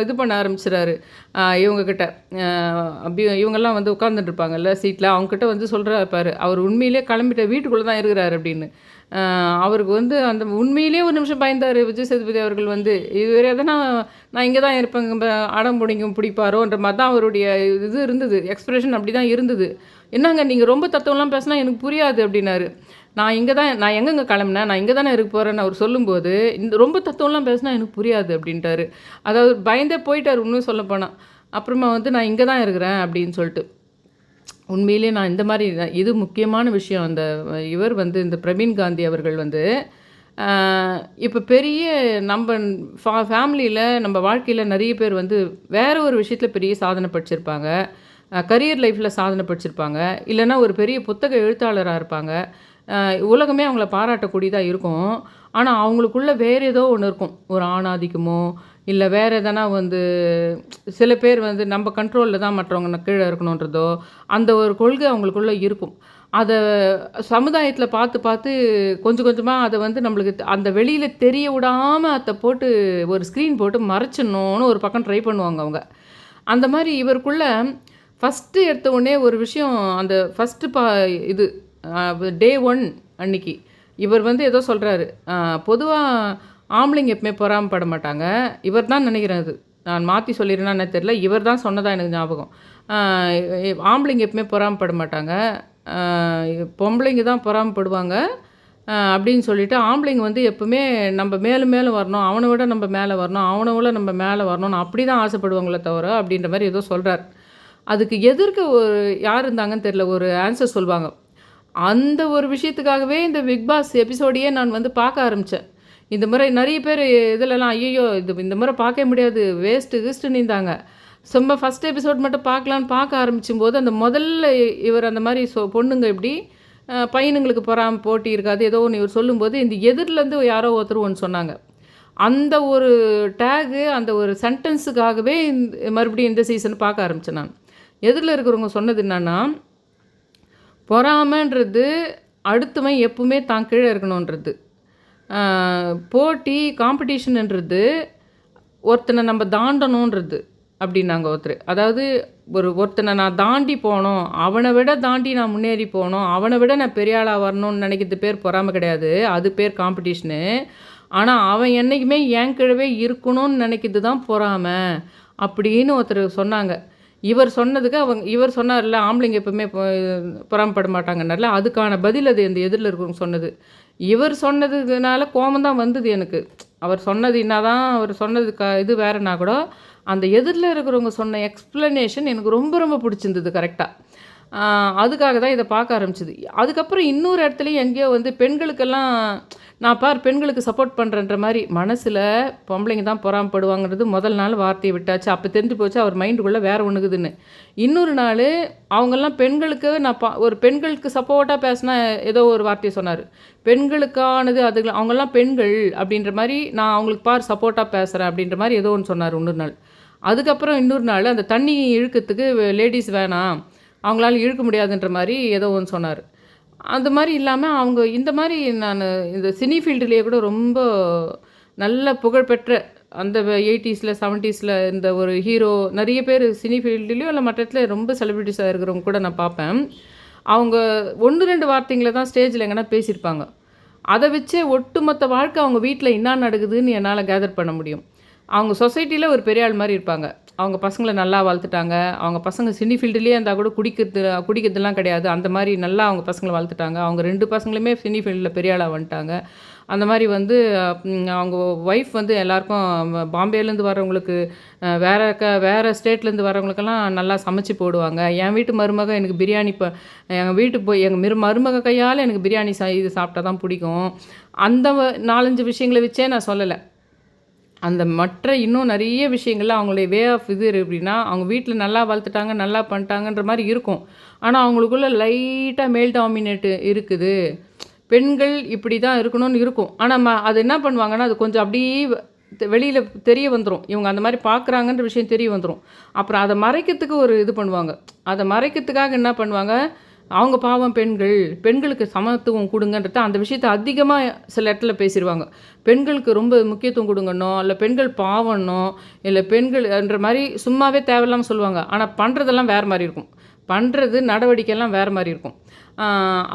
இது பண்ண ஆரம்பிச்சிடாரு இவங்கக்கிட்ட அப்படி இவங்கெல்லாம் வந்து உட்காந்துட்டு இருப்பாங்கல்ல சீட்டில் அவங்கக்கிட்ட வந்து சொல்கிறாரு பாரு அவர் உண்மையிலே கிளம்பிட்ட வீட்டுக்குள்ளே தான் இருக்கிறாரு அப்படின்னு. அவருக்கு வந்து அந்த உண்மையிலேயே ஒரு நிமிஷம் பயந்தார் விஜய் சேதுபதி அவர்கள் வந்து இதுவரை எதனா நான் இங்கே தான் இருப்பேங்க அடம் பிடிக்கும் பிடிப்பாரோன்ற மாதிரி தான் அவருடைய இது இருந்தது எக்ஸ்பிரஷன் அப்படி தான் இருந்தது. என்னங்க நீங்கள் ரொம்ப தத்துவம்லாம் பேசினா எனக்கு புரியாது அப்படின்னாரு. நான் இங்கே தான் நான் எங்கெங்க கிளம்புனேன் நான் இங்கே தானே இருக்க போகிறேன்னு அவர் சொல்லும்போது இந்த ரொம்ப தத்துவம்லாம் பேசினா எனக்கு புரியாது அப்படின்ட்டாரு. அதாவது பயந்தே போயிட்டார் இன்னும் சொல்ல போனால் அப்புறமா வந்து நான் இங்கே தான் இருக்கிறேன் அப்படின்னு சொல்லிட்டு. உண்மையிலேயே நான் இந்த மாதிரி இது முக்கியமான விஷயம். அந்த இவர் வந்து இந்த பிரவீன் காந்தி அவர்கள் வந்து இப்போ பெரிய நம்ம ஃபா ஃபேமிலியில் நம்ம வாழ்க்கையில் நிறைய பேர் வந்து வேற ஒரு விஷயத்தில் பெரிய சாதனை படிச்சிருப்பாங்க. கரியர் லைஃப்பில் சாதனை படிச்சிருப்பாங்க. இல்லைன்னா ஒரு பெரிய புத்தக எழுத்தாளராக இருப்பாங்க. உலகமே அவங்கள பாராட்டக்கூடியதாக இருக்கும். ஆனால் அவங்களுக்குள்ள வேறு ஏதோ ஒன்று இருக்கும். ஒரு ஆணாதிக்கமோ இல்லை வேறு எதனா வந்து சில பேர் வந்து நம்ம கண்ட்ரோலில் தான் மற்றவங்க கீழே இருக்கணுன்றதோ அந்த ஒரு கொள்கை அவங்களுக்குள்ளே இருக்கும். அதை சமுதாயத்தில் பார்த்து பார்த்து கொஞ்சம் கொஞ்சமாக அதை வந்து நம்மளுக்கு அந்த வெளியில் தெரிய விடாமல் அதை போட்டு ஒரு ஸ்க்ரீன் போட்டு மறைச்சிடணும்னு ஒரு பக்கம் ட்ரை பண்ணுவாங்க அவங்க. அந்த மாதிரி இவருக்குள்ளே ஃபஸ்ட்டு எடுத்த உடனே ஒரு விஷயம் அந்த ஃபஸ்ட்டு பா இது டே ஒன் அன்னைக்கு இவர் வந்து ஏதோ சொல்கிறாரு பொதுவாக ஆம்பளைங்க எப்பவுமே பொறாமப்பட மாட்டாங்க. இவர் தான் நினைக்கிறேன் அது. நான் மாற்றி சொல்லிடுறேன்னா என்ன தெரில இவர் தான் சொன்னதாக எனக்கு ஞாபகம். ஆம்பளைங்க எப்பவுமே பொறாமப்பட மாட்டாங்க. பொம்பளைங்க தான் பொறாமப்படுவாங்க. அப்படின்னு சொல்லிட்டு ஆம்பளைங்க வந்து எப்பவுமே நம்ம மேலும் மேலும் வரணும். அவனை விட நம்ம மேலே வரணும். அவனை விட நம்ம மேலே வரணும்னு அப்படி தான் ஆசைப்படுவாங்களே தவிர அப்படின்ற மாதிரி ஏதோ சொல்கிறார் அதுக்கு எதிர்க்க ஒரு யார் இருந்தாங்கன்னு தெரில ஒரு ஆன்சர் சொல்லுவாங்க. அந்த ஒரு விஷயத்துக்காகவே இந்த பிக் பாஸ் எபிசோடையே நான் வந்து பார்க்க ஆரம்பித்தேன் இந்த முறை நிறைய பேர் இதிலலாம் ஐயோ இது இந்த முறை பார்க்க முடியாது. வேஸ்ட்டு கீஸ்ட்டு நீந்தாங்க. சும்மா ஃபஸ்ட் எபிசோட் மட்டும் பார்க்கலான்னு பார்க்க ஆரம்பிச்சும் போது அந்த முதல்ல இவர் அந்த மாதிரி சொ பொண்ணுங்க இப்படி பையனுங்களுக்கு பொறாம போட்டி இருக்காது ஏதோ ஒன்று இவர் சொல்லும்போது இந்த எதிரிலேருந்து யாரோ ஒருத்தர் ஒன்று சொன்னாங்க. அந்த ஒரு டேகு அந்த ஒரு சென்டென்ஸுக்காகவே மறுபடியும் இந்த சீசன் பார்க்க ஆரம்பித்தேன் நான். எதிரில் இருக்கிறவங்க சொன்னது என்னென்னா பொறாமைன்றது அடுத்தவன் எப்பவுமே தான் கீழே இருக்கணுன்றது போட்டி காம்படிஷன்ன்றது ஒருத்தனை நம்ம தாண்டணுன்றது அப்படின்னாங்க ஒருத்தர். அதாவது ஒரு ஒருத்தனை நான் தாண்டி போகணும் அவனை விட தாண்டி நான் முன்னேறி போகணும் அவனை விட நான் பெரிய ஆளாக வரணும்னு நினைக்கிறது பேர் பொறாமை கிடையாது. அது பேர் காம்படிஷனு ஆனால் அவன் என்றைக்குமே என் கிழவே இருக்கணும்னு நினைக்கிறது தான் பொறாமை அப்படின்னு ஒருத்தர் சொன்னாங்க. இவர் சொன்னதுக்கு அவங்க இவர் சொன்னார்ல ஆம்பளைங்க எப்பவுமே புறம்பட பொறாமைப்பட மாட்டாங்கன்னார்ல அதுக்கான பதில் அது இந்த எதிரில் இருக்கிறவங்க சொன்னது. இவர் சொன்னதுனால கோபம் தான் வந்தது எனக்கு. அவர் சொன்னது என்னதான் அவர் சொன்னது க இது வேறனா கூட அந்த எதிரில் இருக்கிறவங்க சொன்ன எக்ஸ்ப்ளனேஷன் எனக்கு ரொம்ப ரொம்ப பிடிச்சிருந்தது கரெக்டாக அதுக்காக தான் இதை பார்க்க ஆரம்பிச்சது. அதுக்கப்புறம் இன்னொரு இடத்துலையும் எங்கேயோ வந்து பெண்களுக்கெல்லாம் நான் பார் பெண்களுக்கு சப்போர்ட் பண்ணுறன்ற மாதிரி மனசில் பொம்பளைங்க தான் பொறாமப்படுவாங்கிறது முதல் நாள் வார்த்தையை விட்டாச்சு. அப்போ தெரிஞ்சு போச்சு அவர் மைண்டுக்குள்ளே வேறு ஒன்றுக்குதுன்னு இன்னொரு நாள் அவங்கெல்லாம் பெண்களுக்கு நான் பா ஒரு பெண்களுக்கு சப்போர்ட்டாக பேசினா ஏதோ ஒரு வார்த்தையை சொன்னார். பெண்களுக்கானது அது அவங்கெல்லாம் பெண்கள் அப்படின்ற மாதிரி நான் அவங்களுக்கு பார் சப்போர்ட்டாக பேசுகிறேன் அப்படின்ற மாதிரி ஏதோ ஒன்று சொன்னார் இன்னொரு நாள். அதுக்கப்புறம் இன்னொரு நாள் அந்த தண்ணி இழுக்கிறதுக்கு லேடிஸ் வேணாம் அவங்களால இழுக்க முடியாதுன்ற மாதிரி ஏதோ ஒன்று சொன்னார். அந்த மாதிரி இல்லாமல் அவங்க இந்த மாதிரி நான் இந்த சினி ஃபீல்டுலேயே கூட ரொம்ப நல்ல புகழ்பெற்ற அந்த எயிட்டிஸில் செவன்ட்டீஸில் இந்த ஒரு ஹீரோ நிறைய பேர் சினி ஃபீல்டுலேயும் இல்லை மற்ற இடத்துல ரொம்ப செலிப்ரிட்டிஸாக இருக்கிறவங்க கூட நான் பார்ப்பேன் அவங்க ஒன்று ரெண்டு வார்த்தைங்களை தான் ஸ்டேஜில் எங்கன்னா பேசியிருப்பாங்க. அதை வச்சே ஒட்டுமொத்த வாழ்க்கை அவங்க வீட்டில் என்ன நடக்குதுன்னு என்னால் கேதர் பண்ண முடியும். அவங்க சொசைட்டியில் ஒரு பெரிய ஆள் மாதிரி இருப்பாங்க. அவங்க பசங்களை நல்லா வளர்த்துட்டாங்க. அவங்க பசங்க சினி ஃபீல்டுலேயே இருந்தால் கூட குடிக்கிறது குடிக்கிறதுலாம் கிடையாது. அந்த மாதிரி நல்லா அவங்க பசங்களை வளர்த்துட்டாங்க. அவங்க ரெண்டு பசங்களுமே சினி ஃபீல்டில் பெரிய ஆளாக வந்துட்டாங்க. அந்த மாதிரி வந்து அவங்க ஒய்ஃப் வந்து எல்லாருக்கும் பாம்பேலேருந்து வரவங்களுக்கு வேறு க வேறு ஸ்டேட்லேருந்து வரவங்களுக்கெல்லாம் நல்லா சமைச்சு போடுவாங்க. என் வீட்டு மருமக எனக்கு பிரியாணி இப்போ எங்கள் வீட்டு போய் எங்கள் மிரு மருமக கையால் எனக்கு பிரியாணி சா இது சாப்பிட்டா தான் பிடிக்கும். அந்த வ- நாலஞ்சு விஷயங்களை வச்சே நான் சொல்லலை. அந்த மற்ற இன்னும் நிறைய விஷயங்கள்ல அவங்களுடைய வே ஆஃப் இது எப்படின்னா அவங்க வீட்டில் நல்லா வளர்த்துட்டாங்க நல்லா பண்ணிட்டாங்கன்ற மாதிரி இருக்கும். ஆனால் அவங்களுக்குள்ள லைட்டாக மேல் டாமினேட்டு இருக்குது. பெண்கள் இப்படி தான் இருக்கணும்னு இருக்கும். ஆனால் ம அது என்ன பண்ணுவாங்கன்னா அது கொஞ்சம் அப்படியே வெளியில் தெரிய வந்துடும் இவங்க அந்த மாதிரி பார்க்குறாங்கன்ற விஷயம் தெரிய வந்துடும் அப்புறம் அதை மறைக்கிறதுக்கு ஒரு இது பண்ணுவாங்க. அதை மறைக்கிறதுக்காக என்ன பண்ணுவாங்க? அவங்க பாவம் பெண்கள் பெண்களுக்கு சமத்துவம் கொடுங்கன்றத அந்த விஷயத்தை அதிகமாக சில இடத்துல பேசிடுவாங்க பெண்களுக்கு ரொம்ப முக்கியத்துவம் கொடுங்கன்னோ இல்லை பெண்கள் பாவம்னோ இல்லை பெண்கள் என்ற மாதிரி சும்மாவே தேவையில்லாமல் சொல்லுவாங்க. ஆனால் பண்ணுறதெல்லாம் வேறு மாதிரி இருக்கும். பண்ணுறது நடவடிக்கையெல்லாம் வேறு மாதிரி இருக்கும்.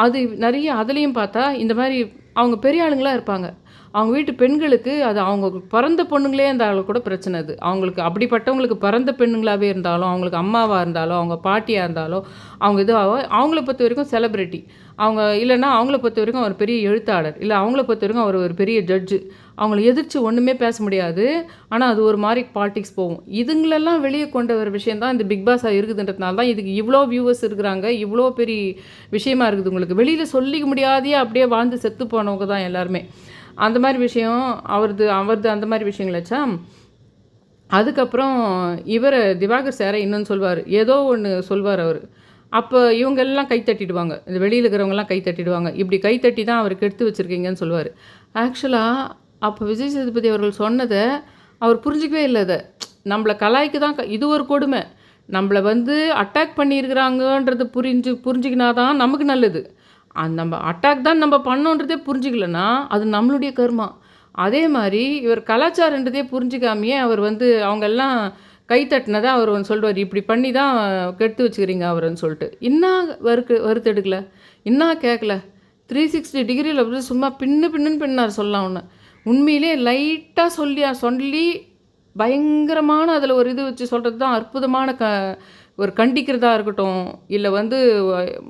அது நிறைய அதுலேயும் பார்த்தா இந்த மாதிரி அவங்க பெரிய ஆளுங்களாக இருப்பாங்க. அவங்க வீட்டு பெண்களுக்கு அது அவங்க பிறந்த பொண்ணுங்களே இருந்தாலும் கூட பிரச்சனை அது. அவங்களுக்கு அப்படிப்பட்டவங்களுக்கு பிறந்த பெண்ணுங்களாகவே இருந்தாலும் அவங்களுக்கு அம்மாவாக இருந்தாலும் அவங்க பாட்டியாக இருந்தாலும் அவங்க இதுவாக அவங்கள பொறுத்த வரைக்கும் செலிப்ரிட்டி அவங்க இல்லைன்னா அவங்கள பொறுத்த வரைக்கும் அவர் பெரிய எழுத்தாளர். இல்லை அவங்கள பொறுத்த வரைக்கும் அவர் ஒரு பெரிய ஜட்ஜு அவங்கள எதிர்த்து ஒன்றுமே பேச முடியாது. ஆனால் அது ஒரு மாதிரி பாலிடிக்ஸ் போகும். இதுங்களெல்லாம் வெளியே கொண்ட ஒரு விஷயம் தான் இந்த பிக் பாஸாக இருக்குதுன்றதுனால தான் இதுக்கு இவ்வளோ வியூவர்ஸ் இருக்கிறாங்க. இவ்வளோ பெரிய விஷயமா இருக்குது உங்களுக்கு. வெளியில் சொல்லிக்க முடியாதையே அப்படியே வாழ்ந்து செத்து போனவங்க தான் எல்லாருமே. அந்த மாதிரி விஷயம் அவரது அவரது அந்த மாதிரி விஷயங்கள் வச்சா அதுக்கப்புறம் இவர் திவாகர் சாரை இன்னொன்று சொல்வார். ஏதோ ஒன்று சொல்வார் அவர். அப்போ இவங்கெல்லாம் கை தட்டிடுவாங்க. இந்த வெளியில் இருக்கிறவங்கலாம் கை தட்டிடுவாங்க. இப்படி கை தட்டி தான் அவருக்கு எடுத்து வச்சுருக்கீங்கன்னு சொல்லுவார் ஆக்சுவலாக அப்போ விஜய் சேதுபதி அவர்கள் சொன்னதை அவர் புரிஞ்சிக்கவே இல்லை அதை. நம்மளை கலாய்க்கு தான் க- இது ஒரு கொடுமை. நம்மளை வந்து அட்டாக் பண்ணியிருக்கிறாங்கன்றது புரிஞ்சு புரிஞ்சுக்கினா தான் நமக்கு நல்லது. அந்த நம்ம அட்டாக் தான் நம்ம பண்ணோன்றதே புரிஞ்சுக்கலன்னா அது நம்மளுடைய கர்மா. அதே மாதிரி இவர் கலாச்சாரன்றதே புரிஞ்சுக்காமையே அவர் வந்து அவங்கெல்லாம் கை தட்டினதை அவர் வந்து சொல்லுவார் இப்படி பண்ணி தான் கெடுத்து வச்சுக்கிறீங்க அவர்னு சொல்லிட்டு. என்ன வறுக்கு வறுத்தெடுக்கல என்ன கேட்கல த்ரீ சிக்ஸ்டி டிகிரியில் அப்படி சும்மா பின்னு பின்னுன்னு பின்னார் சொல்லலாம் ஒன்று உண்மையிலே லைட்டாக சொல்லி சொல்லி பயங்கரமான அதில் ஒரு இது வச்சு சொல்கிறது தான் அற்புதமான க ஒரு கண்டிக்கிறதா இருக்கட்டும் இல்லை வந்து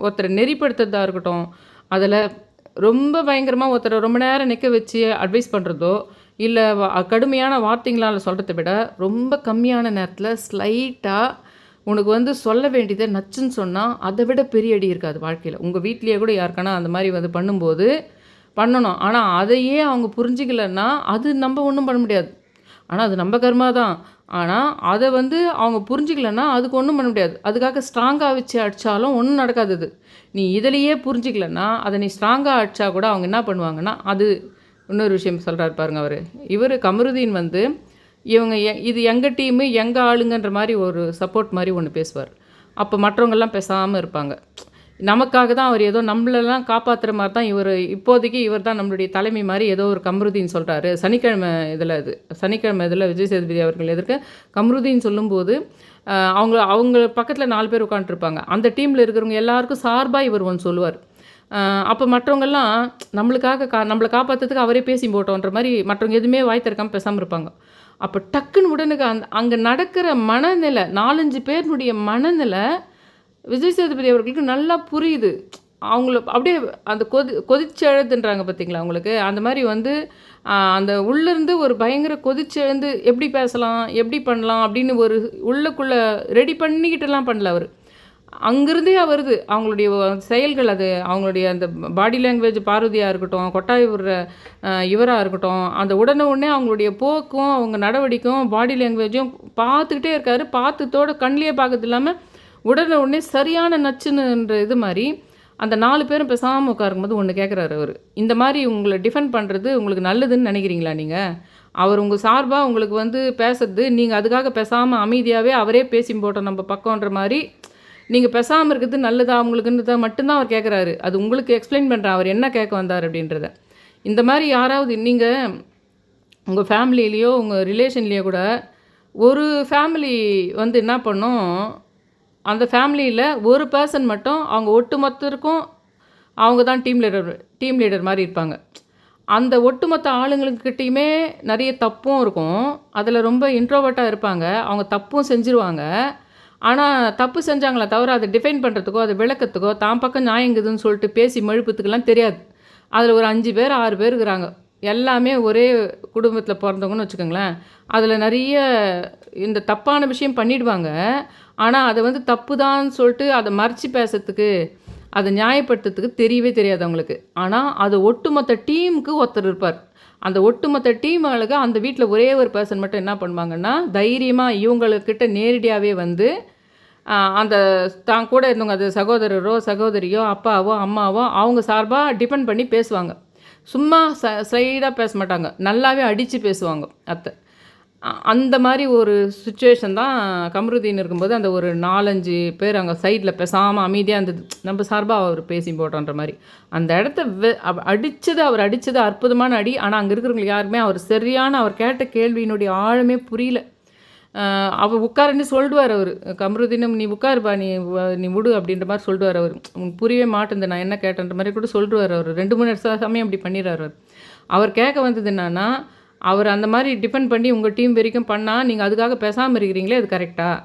ஒருத்தரை நெறிப்படுத்துறதா இருக்கட்டும் அதில் ரொம்ப பயங்கரமாக ஒருத்தரை ரொம்ப நேரம் நிற்க வச்சு அட்வைஸ் பண்ணுறதோ இல்லை கடுமையான வார்த்தைங்களால் சொல்கிறத விட ரொம்ப கம்மியான நேரத்தில் ஸ்லைட்டாக உனக்கு வந்து சொல்ல வேண்டியதை நச்சுன்னு சொன்னால் அதை விட பெரிய அடி இருக்காது வாழ்க்கையில். உங்கள் வீட்லேயே கூட யாருக்கானா அந்த மாதிரி வந்து பண்ணும்போது பண்ணணும். ஆனால் அதையே அவங்க புரிஞ்சிக்கலன்னா அது நம்ம ஒன்றும் பண்ண முடியாது. ஆனால் அது நம்ம கர்மா தான். ஆனால் அதை வந்து அவங்க புரிஞ்சிக்கலன்னா அதுக்கு ஒன்றும் பண்ண முடியாது. அதுக்காக ஸ்ட்ராங்காக வச்சு அடித்தாலும் ஒன்றும் நடக்காது அது. நீ இதிலையே புரிஞ்சிக்கலன்னா அதை நீ ஸ்ட்ராங்காக அடித்தா கூட அவங்க என்ன பண்ணுவாங்கன்னா அது இன்னொரு விஷயம் சொல்கிறாரு பாருங்க அவர். இவர் கமருதீன் வந்து இவங்க இது எங்கள் டீமு எங்கள் ஆளுங்கன்ற மாதிரி ஒரு சப்போர்ட் மாதிரி ஒன்று பேசுவார். அப்போ மற்றவங்கெல்லாம் பேசாமல் இருப்பாங்க. நமக்காக தான் அவர் ஏதோ நம்மளெல்லாம் காப்பாற்றுற மாதிரி தான் இவர் இப்போதைக்கு இவர் தான் நம்மளுடைய தலைமை மாதிரி ஏதோ ஒரு கம்ருதீன் சொல்கிறாரு சனிக்கிழமை இதில் இது சனிக்கிழமை இதில் விஜய் சேதுபதி அவர்கள் எதிர்க்க கம்ருதீன் சொல்லும்போது அவங்க அவங்க பக்கத்தில் நாலு பேர் உட்காந்துருப்பாங்க அந்த டீமில் இருக்கிறவங்க எல்லாருக்கும் சார்பாக இவர் ஒன்று சொல்லுவார். அப்போ மற்றவங்கெல்லாம் நம்மளுக்காக கா நம்மளை காப்பாற்றுறதுக்கு அவரே பேசி போட்டோன்ற மாதிரி மற்றவங்க எதுவுமே வாய் திறக்காமல் பேசாமல் இருப்பாங்க. அப்போ டக்குன்னு உடனுக்கு அந்த அங்கே நடக்கிற மனநிலை நாலஞ்சு பேருனுடைய மனநிலை விஜய் சேதுபதி அவர்களுக்கு நல்லா புரியுது. அவங்கள அப்படியே அந்த கொதி கொதிச்செழுதுன்றாங்க பார்த்தீங்களா அவங்களுக்கு அந்த மாதிரி வந்து அந்த உள்ளேருந்து ஒரு பயங்கர கொதிச்செழுந்து எப்படி பேசலாம் எப்படி பண்ணலாம் அப்படின்னு ஒரு உள்ளக்குள்ளே ரெடி பண்ணிக்கிட்டுலாம் பண்ணல அவர். அங்கேருந்தே வருது. அவங்களுடைய செயல்கள் அது. அவங்களுடைய அந்த பாடி லாங்குவேஜ் பார்வதியாக இருக்கட்டும் கொட்டாய் விடுற இவராக இருக்கட்டும் அந்த உடனே உடனே அவங்களுடைய போக்கும் அவங்க நடவடிக்கும் பாடி லாங்குவேஜும் பார்த்துக்கிட்டே இருக்காரு. பார்த்துத்தோட கண்ணிலே பார்க்கறது இல்லாமல் உடனே உடனே சரியான நச்சுன்னுன்ற இது மாதிரி அந்த நாலு பேரும் பேசாமல் உட்காரும்போது ஒன்று கேட்குறாரு அவர். இந்த மாதிரி உங்களை டிஃபெண்ட் பண்ணுறது உங்களுக்கு நல்லதுன்னு நினைக்கிறீங்களா நீங்கள் அவர் உங்கள் சார்பாக உங்களுக்கு வந்து பேசுறது நீங்கள் அதுக்காக பேசாமல் அமைதியாகவே அவரே பேசி போட்டோம் நம்ம பக்கம்ன்ற மாதிரி நீங்கள் பேசாமல் இருக்கிறது நல்லதா அவங்களுக்குன்றத மட்டும்தான் அவர் கேட்குறாரு அது உங்களுக்கு எக்ஸ்பிளைன் பண்ணுறேன் அவர் என்ன கேட்க வந்தார் அப்படின்றத. இந்த மாதிரி யாராவது நீங்கள் உங்கள் ஃபேமிலியிலையோ உங்கள் ரிலேஷன்லேயோ கூட ஒரு ஃபேமிலி வந்து என்ன பண்ணும் அந்த ஃபேமிலியில் ஒரு பர்சன் மட்டும் அவங்க ஒட்டுமொத்தருக்கும் அவங்க தான் டீம் லீடர் டீம் லீடர் மாதிரி இருப்பாங்க. அந்த ஒட்டுமொத்த ஆளுங்களுக்கிட்டேயுமே நிறைய தப்பும் இருக்கும். அதில் ரொம்ப இன்ட்ரோவர்ட்டாக இருப்பாங்க. அவங்க தப்பும் செஞ்சுருவாங்க. ஆனால் தப்பு செஞ்சாங்களே தவிர அதை டிஃபைன் பண்ணுறதுக்கோ அதை விளக்கத்துக்கோ தான் பக்கம் நியாயங்குதுன்னு சொல்லிட்டு பேசி மழுப்புத்துக்கெல்லாம் தெரியாது. அதில் ஒரு அஞ்சு பேர் ஆறு பேர் இருக்கிறாங்க. எல்லாமே ஒரே குடும்பத்தில் பிறந்தவங்கன்னு வச்சுக்கோங்களேன். அதில் நிறைய இந்த தப்பான விஷயம் பண்ணிடுவாங்க. ஆனால் அதை வந்து தப்பு தான் சொல்லிட்டு அதை மறைச்சி பேசுறதுக்கு அதை நியாயப்படுத்துறதுக்கு தெரியவே தெரியாது அவங்களுக்கு. ஆனால் அது ஒட்டுமொத்த டீமுக்கு ஒருத்தர் இருப்பார். அந்த ஒட்டுமொத்த டீம்களுக்கு அந்த வீட்டில் ஒரே ஒரு பர்சன் மட்டும் என்ன பண்ணுவாங்கன்னா தைரியமாக இவங்கக்கிட்ட நேரடியாகவே வந்து அந்த தான் கூட இருந்தவங்க அது சகோதரரோ சகோதரியோ அப்பாவோ அம்மாவோ அவங்க சார்பாக டிபெண்ட் பண்ணி பேசுவாங்க. சும்மா ச சைடாக பேச மாட்டாங்க நல்லாவே அடித்து பேசுவாங்க அத்தை. அந்த மாதிரி ஒரு சுச்சுவேஷன் தான் கமருதீன் இருக்கும்போது அந்த ஒரு நாலஞ்சு பேர் அங்கே சைடில் பேசாமல் அமைதியாக இருந்தது. நம்ம சார்பாக அவர் பேசி போட்டோன்ற மாதிரி. அந்த இடத்த வெ அடித்தது அவர் அடித்தது அற்புதமான அடி. ஆனால் அங்கே இருக்கிறவங்களுக்கு யாருமே அவர் சரியான அவர் கேட்ட கேள்வியினுடைய ஆழமே புரியல. அவர் உட்காருன்னு சொல்லிடுவார் அவர். கமருதீனம் நீ உட்காருப்பா நீ நீ விடு அப்படின்ற மாதிரி சொல்லிடுவார் அவர். புரியவே மாட்டேன் நான் என்ன கேட்டேன்ற மாதிரி கூட சொல்லிடுவார் அவர். ரெண்டு மூணு சமயம் அப்படி பண்ணிடுறாரு அவர். அவர் கேட்க வந்தது என்னன்னா அவர் அந்த மாதிரி டிபெண்ட் பண்ணி உங்கள் டீம் வரைக்கும் பண்ணால் நீங்கள் அதுக்காக பேசாமல் இருக்கிறீங்களே அது கரெக்டாக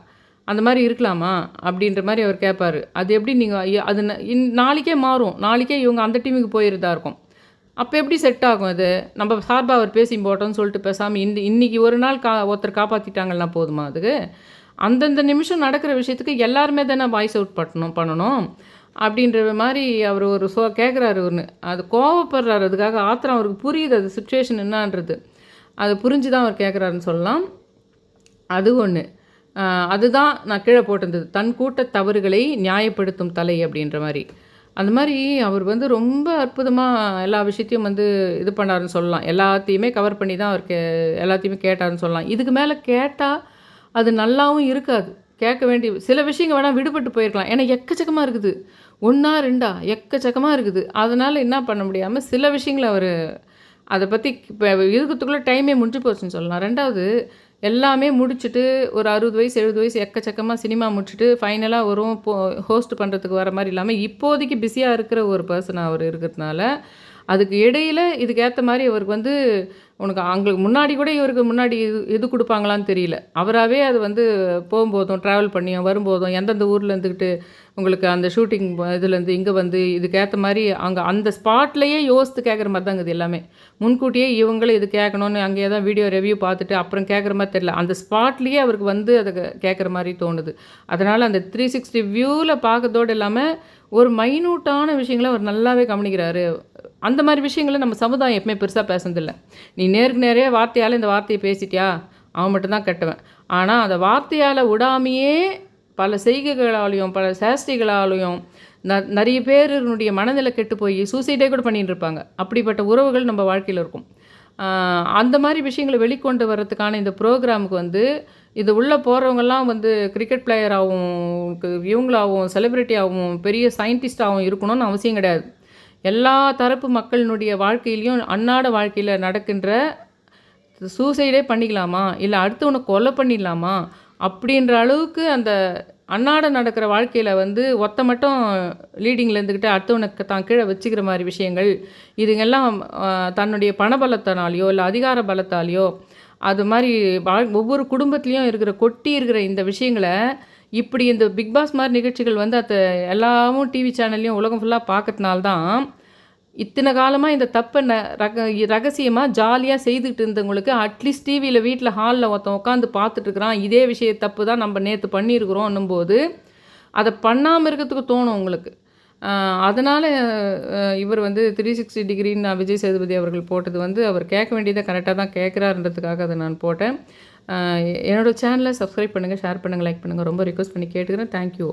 அந்த மாதிரி இருக்கலாமா? அப்படின்ற மாதிரி அவர் கேட்பார். அது எப்படி நீங்கள் அது நாளைக்கே மாறும். நாளைக்கே இவங்க அந்த டீமுக்கு போயிருந்தா இருக்கும். அப்போ எப்படி செட் ஆகும் அது? நம்ம சார்பாக அவர் பேசி போட்டோம்னு சொல்லிட்டு பேசாமல் இந்த இன்றைக்கி ஒரு நாள் கா ஒருத்தர் காப்பாற்றிட்டாங்கன்னா போதுமா அதுக்கு? அந்தந்த நிமிஷம் நடக்கிற விஷயத்துக்கு எல்லாருமே தானே வாய்ஸ் அவுட் பண்ணணும் பண்ணணும். அப்படின்ற மாதிரி அவர் ஒரு சோ கேட்குறாரு ஒன்று அது கோவப்படுறாரு. அதுக்காக ஆத்திரம் அவருக்கு புரியுது. அது சுச்சுவேஷன் என்னன்றது. அதை புரிஞ்சு தான் அவர் கேட்குறாருன்னு சொல்லலாம். அது ஒன்று அதுதான் நான் கீழே போட்டிருந்தது. தன் கூட்ட தவறுகளை நியாயப்படுத்தும் தலை அப்படின்ற மாதிரி. அந்த மாதிரி அவர் வந்து ரொம்ப அற்புதமாக எல்லா விஷயத்தையும் வந்து இது பண்ணாருன்னு சொல்லலாம். எல்லாத்தையுமே கவர் பண்ணி தான் அவர் கே எல்லாத்தையுமே கேட்டாருன்னு சொல்லலாம். இதுக்கு மேலே கேட்டால் அது நல்லாவும் இருக்காது. கேட்க வேண்டிய சில விஷயங்கள் வேணால் விடுபட்டு போயிருக்கலாம். ஏன்னா எக்கச்சக்கமாக இருக்குது. ஒன்றா ரெண்டா? எக்கச்சக்கமாக இருக்குது. அதனால் என்ன பண்ண முடியாமல் சில விஷயங்களை அவர் அதை பற்றி இப்போ இருக்கிறதுக்குள்ளே டைமே முடிஞ்சு போச்சுன்னு சொல்லலாம். ரெண்டாவது எல்லாமே முடிச்சுட்டு ஒரு அறுபது வயசு எழுபது வயசு எக்கச்சக்கமாக சினிமா முடிச்சுட்டு ஃபைனலாக வரும் போ ஹோஸ்ட் பண்ணுறதுக்கு வர மாதிரி இல்லாமல் இப்போதைக்கு பிஸியாக இருக்கிற ஒரு பர்சன் அவர் இருக்கிறதுனால அதுக்கு இடையில இதுக்கு ஏற்ற மாதிரி அவருக்கு வந்து உனக்கு அவங்களுக்கு முன்னாடி கூட இவருக்கு முன்னாடி இது இது கொடுப்பாங்களான்னு தெரியல. அவராகவே அது வந்து போகும்போதும் ட்ராவல் பண்ணியும் வரும்போதும் எந்தெந்த ஊரில் இருந்துக்கிட்டு உங்களுக்கு அந்த ஷூட்டிங் இதுலேருந்து இங்கே வந்து இதுக்கேற்ற மாதிரி அங்கே அந்த ஸ்பாட்லேயே யோசித்து கேட்குற மாதிரி தாங்க இது எல்லாமே. முன்கூட்டியே இவங்களும் இது கேட்கணுன்னு அங்கேயே தான் வீடியோ ரிவ்யூ பார்த்துட்டு அப்புறம் கேட்குற மாதிரி தெரியல. அந்த ஸ்பாட்லேயே அவருக்கு வந்து அதை கேட்குற மாதிரி தோணுது. அதனால் அந்த த்ரீ சிக்ஸ்டி வியூவில் பார்க்கறதோடு இல்லாமல் ஒரு மைனூட்டான விஷயங்களை அவர் நல்லாவே கவனிக்கிறாரு. அந்த மாதிரி விஷயங்களை நம்ம சமுதாயம் எப்பவுமே பெருசாக பேசுனதில்லை. நீ நேருக்கு நேரே வார்த்தையால் இந்த வார்த்தையை பேசிட்டியா? அவன் மட்டும்தான் கட்டுவேன். ஆனால் அந்த வார்த்தையால் விடாமையே பல செய்கைகளாலையும் பல சேஷ்டிகளாலையும் ந நிறைய பேருனுடைய மனநிலை கெட்டு போய் சூசைடே கூட பண்ணிகிட்டு இருப்பாங்க அப்படிப்பட்ட உறவுகள் நம்ம வாழ்க்கையில் இருக்கும். அந்த மாதிரி விஷயங்களை வெளிக்கொண்டு வர்றதுக்கான இந்த ப்ரோக்ராமுக்கு வந்து இது உள்ளே போகிறவங்கெல்லாம் வந்து கிரிக்கெட் பிளேயராகவும் இவங்களாகவும் செலிப்ரிட்டியாகவும் பெரிய சயின்டிஸ்டாகவும் இருக்கணும்னு அவசியம் கிடையாது. எல்லா தரப்பு மக்களினுடைய வாழ்க்கையிலையும் அன்னாட வாழ்க்கையில் நடக்கின்ற சூசைடே பண்ணிக்கலாமா? இல்லை அடுத்தவனை கொலை பண்ணிடலாமா? அப்படின்ற அளவுக்கு அந்த அன்னாட நடக்கிற வாழ்க்கையில் வந்து ஒத்த மட்டும் லீடிங்கில் இருந்துக்கிட்டு அடுத்தவனுக்கு தான் கீழே வச்சுக்கிற மாதிரி விஷயங்கள் இதுங்கெல்லாம் தன்னுடைய பணபலத்தினாலேயோ இல்லை அதிகார பலத்தாலேயோ அது மாதிரி வாழ் ஒவ்வொரு குடும்பத்துலேயும் இருக்கிற கொட்டி இருக்கிற இந்த விஷயங்களை இப்படி இந்த பிக் பாஸ் மாதிரி நிகழ்ச்சிகள் வந்து அதை எல்லாமும் டிவி சேனல்லையும் உலகம் ஃபுல்லாக பார்க்கறதுனால தான் இத்தனை காலமாக இந்த தப்பை ந ரக ரகசியமாக ஜாலியாக செய்துட்டு இருந்தவங்களுக்கு அட்லீஸ்ட் டிவியில் வீட்டில் ஹாலில் ஒருத்தன் உட்காந்து பார்த்துட்ருக்குறான் இதே விஷய தப்பு தான் நம்ம நேற்று பண்ணியிருக்கிறோம் போது அதை பண்ணாமல் இருக்கிறதுக்கு தோணும் உங்களுக்கு. அதனால் இவர் வந்து த்ரீ சிக்ஸ்டி டிகிரின்னு நான் விஜய் சேதுபதி அவர்கள் போட்டது வந்து அவர் கேட்க வேண்டியதை கரெக்டாக தான் கேட்குறாருன்றதுக்காக அதை நான் போட்டேன். என்னோடய சேனலை சப்ஸ்கிரைப் பண்ணுங்கள் ஷேர் பண்ணுங்கள் லைக் பண்ணுங்கள் ரொம்ப ரிக்வஸ்ட் பண்ணி கேட்டுக்கிறேன். தேங்க்யூ